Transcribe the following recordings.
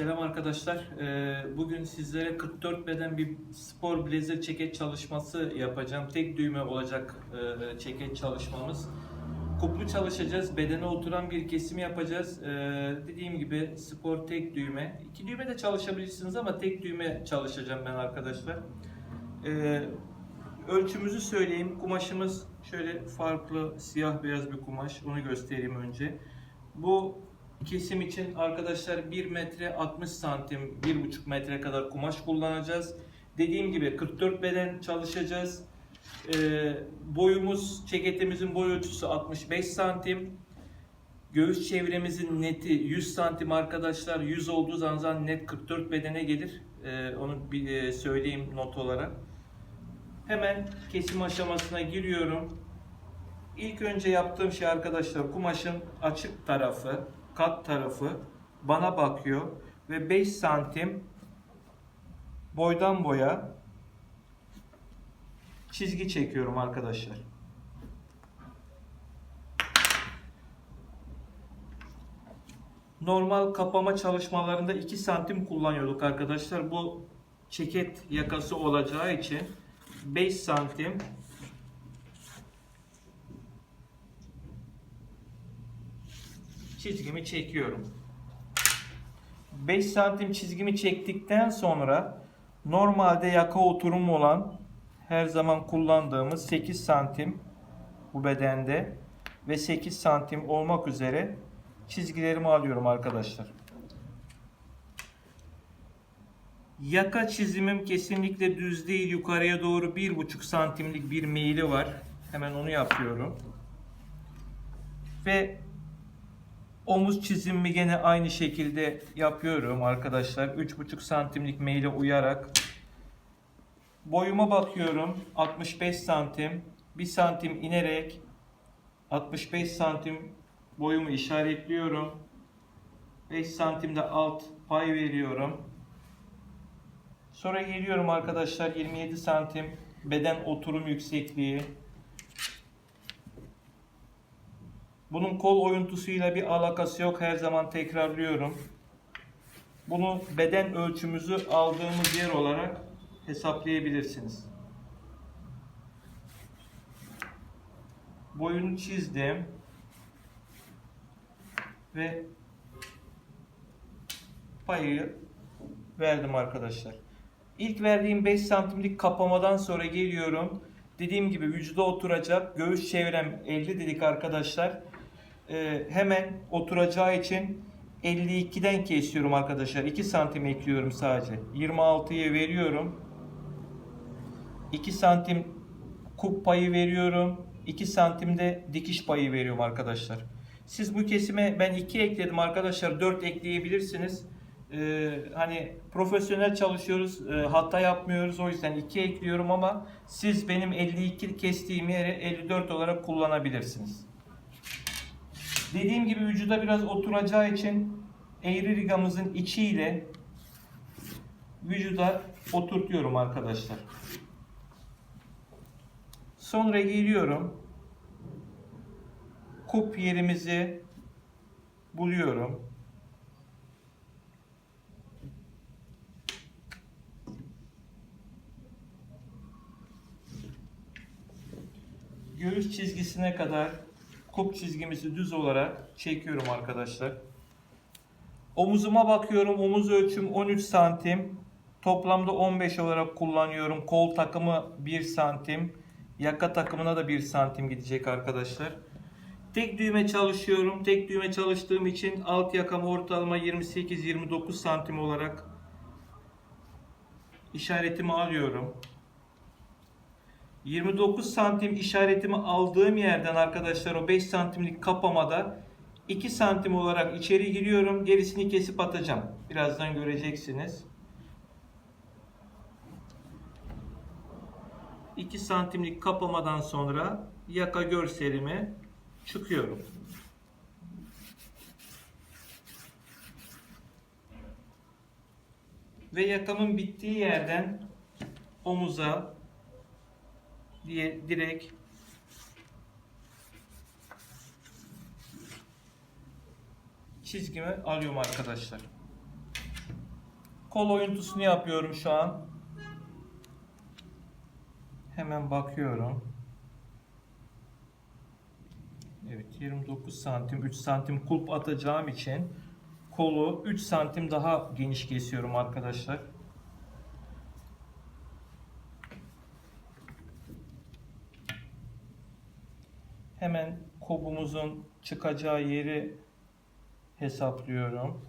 Selam arkadaşlar. Ee, Bugün sizlere 44 beden bir spor blazer ceket çalışması yapacağım. Tek düğme olacak e, ceket çalışmamız. Kuplu çalışacağız. Bedene oturan bir kesim yapacağız. Ee, Dediğim gibi spor tek düğme. İki düğme de çalışabilirsiniz ama tek düğme çalışacağım ben arkadaşlar. Ee, Ölçümüzü söyleyeyim. Kumaşımız şöyle farklı siyah beyaz bir kumaş. Onu göstereyim önce. Bu kesim için arkadaşlar 1 metre 60 santim 1,5 metre kadar kumaş kullanacağız. Dediğim gibi 44 beden çalışacağız. Ee, boyumuz ceketimizin boy ölçüsü 65 santim. Göğüs çevremizin neti 100 santim arkadaşlar. 100 olduğu zaman net 44 bedene gelir. Ee, onu bir e, söyleyeyim not olarak. Hemen kesim aşamasına giriyorum. İlk önce yaptığım şey arkadaşlar kumaşın açık tarafı, kat tarafı bana bakıyor ve 5 santim boydan boya çizgi çekiyorum arkadaşlar. Normal kapama çalışmalarında 2 santim kullanıyorduk arkadaşlar. Bu ceket yakası olacağı için 5 santim çizgimi çekiyorum. 5 santim çizgimi çektikten sonra normalde yaka oturumu olan her zaman kullandığımız 8 santim bu bedende ve 8 santim olmak üzere çizgilerimi alıyorum arkadaşlar. Yaka çizimim kesinlikle düz değil. Yukarıya doğru 1,5 santimlik bir meyili var. Hemen onu yapıyorum. Ve omuz çizimimi gene aynı şekilde yapıyorum arkadaşlar. 3,5 santimlik meyle uyarak. Boyuma bakıyorum. 65 santim. 1 santim inerek 65 santim boyumu işaretliyorum. 5 santimde alt pay veriyorum. Sonra geliyorum arkadaşlar 27 santim beden oturum yüksekliği. Bunun kol oyuntusuyla bir alakası yok. Her zaman tekrarlıyorum. Bunu beden ölçümüzü aldığımız yer olarak hesaplayabilirsiniz. Boyunu çizdim. Ve payı verdim arkadaşlar. İlk verdiğim 5 santimlik kapamadan sonra geliyorum. Dediğim gibi vücuda oturacak. Göğüs çevrem 50 dedik arkadaşlar. Ee, hemen oturacağı için 52'den kesiyorum arkadaşlar. 2 santim ekliyorum sadece. 26'ya veriyorum. 2 santim kup payı veriyorum. 2 santimde dikiş payı veriyorum arkadaşlar. Siz bu kesime ben 2 ekledim arkadaşlar. 4 ekleyebilirsiniz. Ee, hani profesyonel çalışıyoruz. e, hata yapmıyoruz. O yüzden 2 ekliyorum ama siz benim 52 kestiğim yere 54 olarak kullanabilirsiniz. Dediğim gibi vücuda biraz oturacağı için eğri rigamızın içiyle vücuda oturtuyorum arkadaşlar. Sonra geliyorum. Kup yerimizi buluyorum. Göğüs çizgisine kadar kup çizgimizi düz olarak çekiyorum arkadaşlar. Omuzuma bakıyorum. Omuz ölçüm 13 santim. Toplamda 15 olarak kullanıyorum. Kol takımı 1 santim. Yaka takımına da 1 santim gidecek arkadaşlar. Tek düğme çalışıyorum. Tek düğme çalıştığım için alt yakam ortalama 28-29 santim olarak işaretimi alıyorum. 29 santim işaretimi aldığım yerden arkadaşlar o 5 santimlik kapamada 2 santim olarak içeri giriyorum. Gerisini kesip atacağım. Birazdan göreceksiniz. 2 santimlik kapamadan sonra yaka görselime çıkıyorum. Ve yakamın bittiği yerden omuza diye direkt çizgimi alıyorum arkadaşlar. Kol oyuntusunu yapıyorum şu an. Hemen bakıyorum. Evet 29 santim 3 santim kulp atacağım için kolu 3 santim daha geniş kesiyorum arkadaşlar. Hemen kubumuzun çıkacağı yeri hesaplıyorum.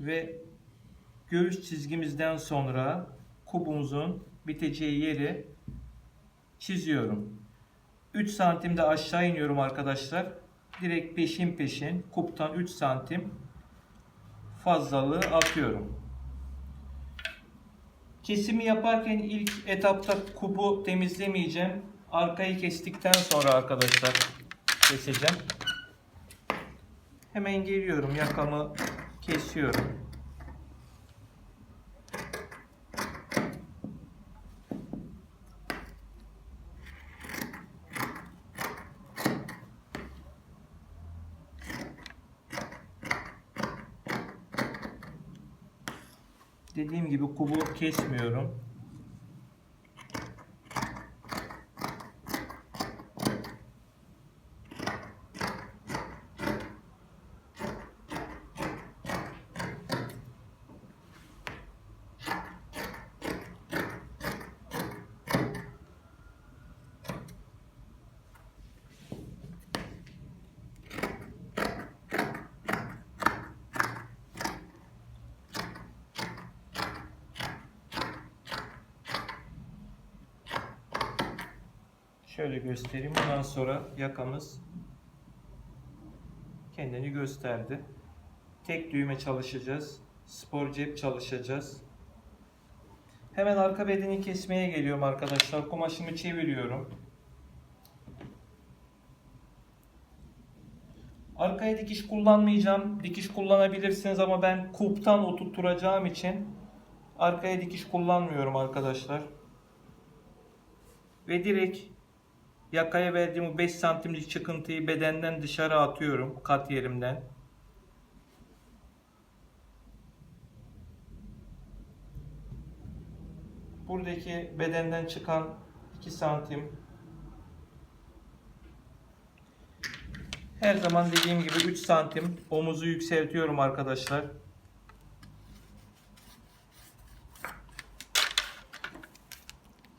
Ve göğüs çizgimizden sonra kubumuzun biteceği yeri çiziyorum. 3 santimde aşağı iniyorum arkadaşlar. Direkt peşin peşin kuptan 3 santim fazlalığı atıyorum. Kesimi yaparken ilk etapta kubu temizlemeyeceğim. Arkayı kestikten sonra arkadaşlar keseceğim. Hemen geliyorum yakamı kesiyorum. Dediğim gibi kubu kesmiyorum. Şöyle göstereyim. Bundan sonra yakamız kendini gösterdi. Tek düğme çalışacağız. Spor cep çalışacağız. Hemen arka bedeni kesmeye geliyorum arkadaşlar. Kumaşımı çeviriyorum. Arkaya dikiş kullanmayacağım. Dikiş kullanabilirsiniz ama ben kuptan oturtturacağım için arkaya dikiş kullanmıyorum arkadaşlar. Ve direkt yakaya verdiğim o 5 santimlik çıkıntıyı bedenden dışarı atıyorum kat yerimden. Buradaki bedenden çıkan 2 santim her zaman dediğim gibi 3 santim omuzu yükseltiyorum arkadaşlar.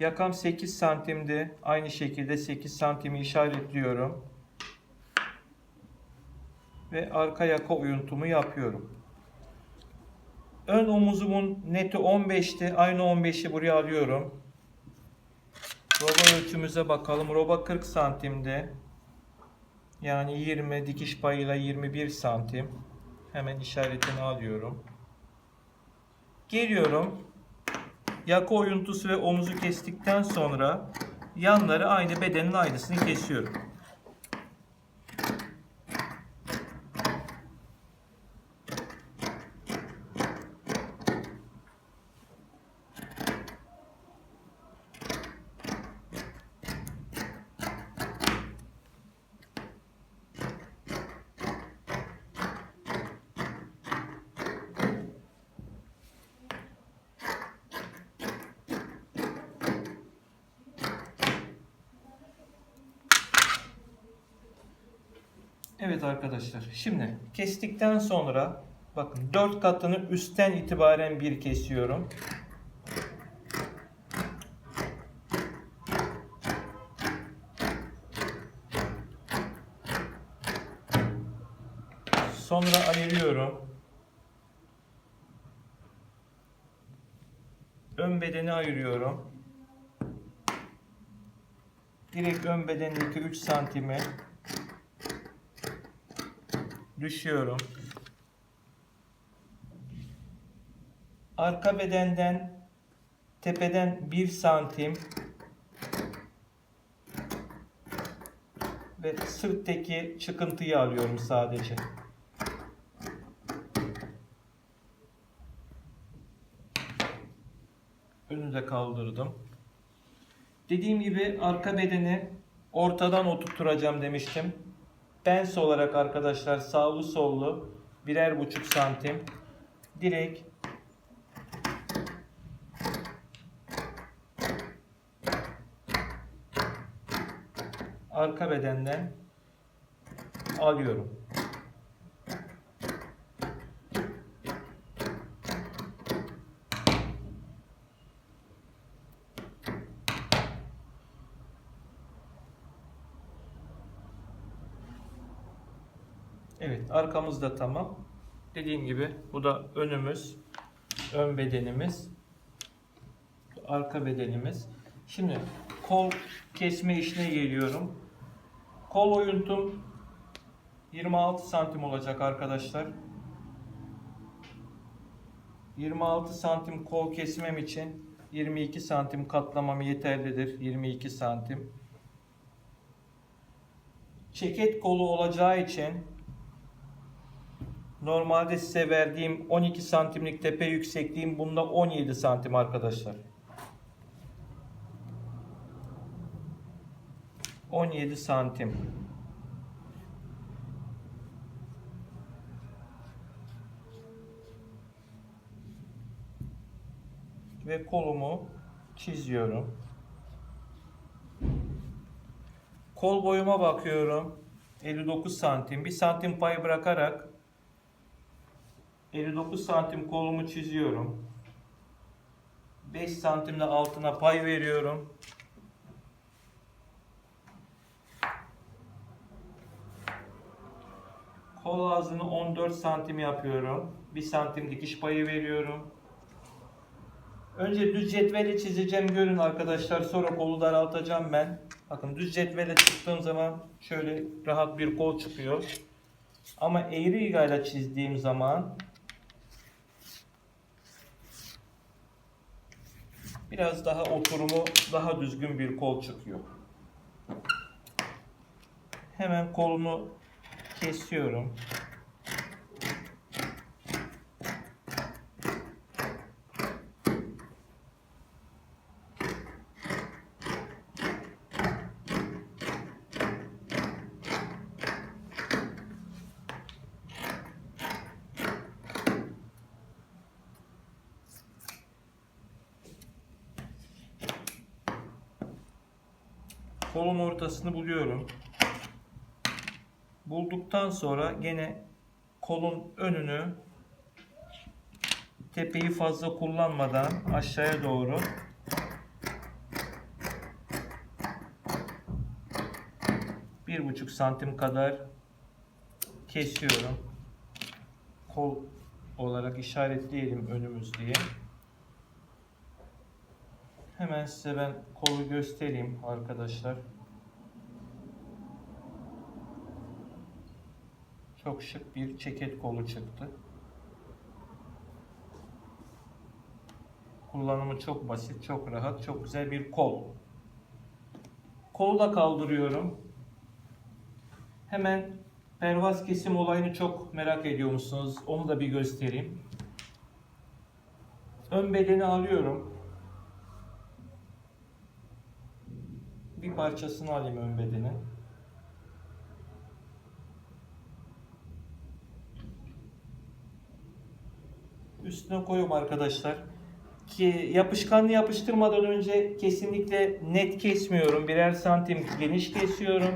Yakam 8 santimdi. Aynı şekilde 8 santimi işaretliyorum. Ve arka yaka uyuntumu yapıyorum. Ön omuzumun neti 15'ti. Aynı 15'i buraya alıyorum. Roba ölçümüze bakalım. Roba 40 santimdi. Yani 20 dikiş payıyla 21 santim. Hemen işaretini alıyorum. Geliyorum. Yaka oyuntusu ve omuzu kestikten sonra yanları aynı bedenin aynısını kesiyorum. Evet arkadaşlar şimdi kestikten sonra bakın 4 katını üstten itibaren bir kesiyorum. Sonra ayırıyorum. Ön bedeni ayırıyorum. Direkt ön bedendeki 3 santimi düşüyorum. Arka bedenden tepeden 1 santim ve sırttaki çıkıntıyı alıyorum sadece. Önü de kaldırdım. Dediğim gibi arka bedeni ortadan oturtturacağım demiştim. Pens olarak arkadaşlar sağlı sollu birer buçuk santim. direkt arka bedenden alıyorum. Evet, arkamız da tamam. Dediğim gibi bu da önümüz, ön bedenimiz, arka bedenimiz. Şimdi kol kesme işine geliyorum. Kol oyuntum 26 santim olacak arkadaşlar. 26 santim kol kesmem için 22 santim katlamam yeterlidir. 22 santim. Çeket kolu olacağı için normalde size verdiğim 12 santimlik tepe yüksekliğim bunda 17 santim arkadaşlar. 17 santim. Ve kolumu çiziyorum. Kol boyuma bakıyorum. 59 santim. 1 santim pay bırakarak 59 santim kolumu çiziyorum. 5 santimle altına pay veriyorum. Kol ağzını 14 santim yapıyorum. 1 santim dikiş payı veriyorum. Önce düz cetveli çizeceğim görün arkadaşlar. Sonra kolu daraltacağım ben. Bakın düz cetvele çıktığım zaman şöyle rahat bir kol çıkıyor. Ama eğri igayla çizdiğim zaman biraz daha oturumu daha düzgün bir kol çıkıyor. Hemen kolunu kesiyorum. Kolun ortasını buluyorum. Bulduktan sonra gene kolun önünü tepeyi fazla kullanmadan aşağıya doğru bir buçuk santim kadar kesiyorum. Kol olarak işaretleyelim önümüz diye. Hemen size ben kolu göstereyim arkadaşlar. Çok şık bir ceket kolu çıktı. Kullanımı çok basit, çok rahat, çok güzel bir kol. Kolu da kaldırıyorum. Hemen pervaz kesim olayını çok merak ediyor musunuz? Onu da bir göstereyim. Ön bedeni alıyorum. Bir parçasını alayım ön bedenin. Üstüne koyuyorum arkadaşlar. Ki yapışkanlı yapıştırmadan önce kesinlikle net kesmiyorum. Birer santim geniş kesiyorum.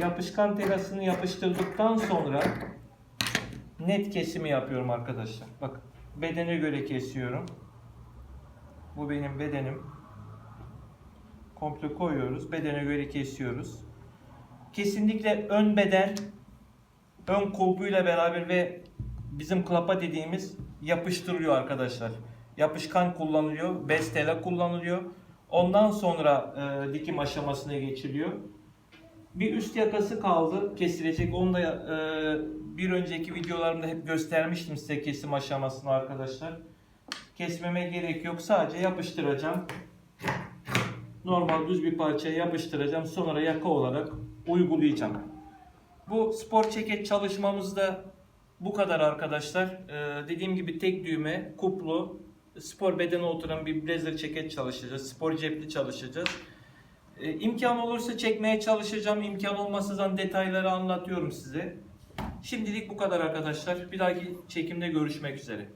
Yapışkan terasını yapıştırdıktan sonra net kesimi yapıyorum arkadaşlar. Bak bedene göre kesiyorum. Bu benim bedenim. Komple koyuyoruz. Bedene göre kesiyoruz. Kesinlikle ön beden ön kulbuyla beraber ve bizim klapa dediğimiz yapıştırılıyor arkadaşlar. Yapışkan kullanılıyor. Bestela kullanılıyor. Ondan sonra e, dikim aşamasına geçiliyor. Bir üst yakası kaldı kesilecek. Onu da e, bir önceki videolarımda hep göstermiştim size kesim aşamasını arkadaşlar. Kesmeme gerek yok. Sadece yapıştıracağım. normal düz bir parçaya yapıştıracağım. Sonra yaka olarak uygulayacağım. Bu spor ceket çalışmamızda bu kadar arkadaşlar. Ee, dediğim gibi tek düğme, kuplu, spor bedene oturan bir blazer ceket çalışacağız. Spor cepli çalışacağız. Ee, imkan olursa çekmeye çalışacağım. İmkan olmazsa zaten detayları anlatıyorum size. Şimdilik bu kadar arkadaşlar. Bir dahaki çekimde görüşmek üzere.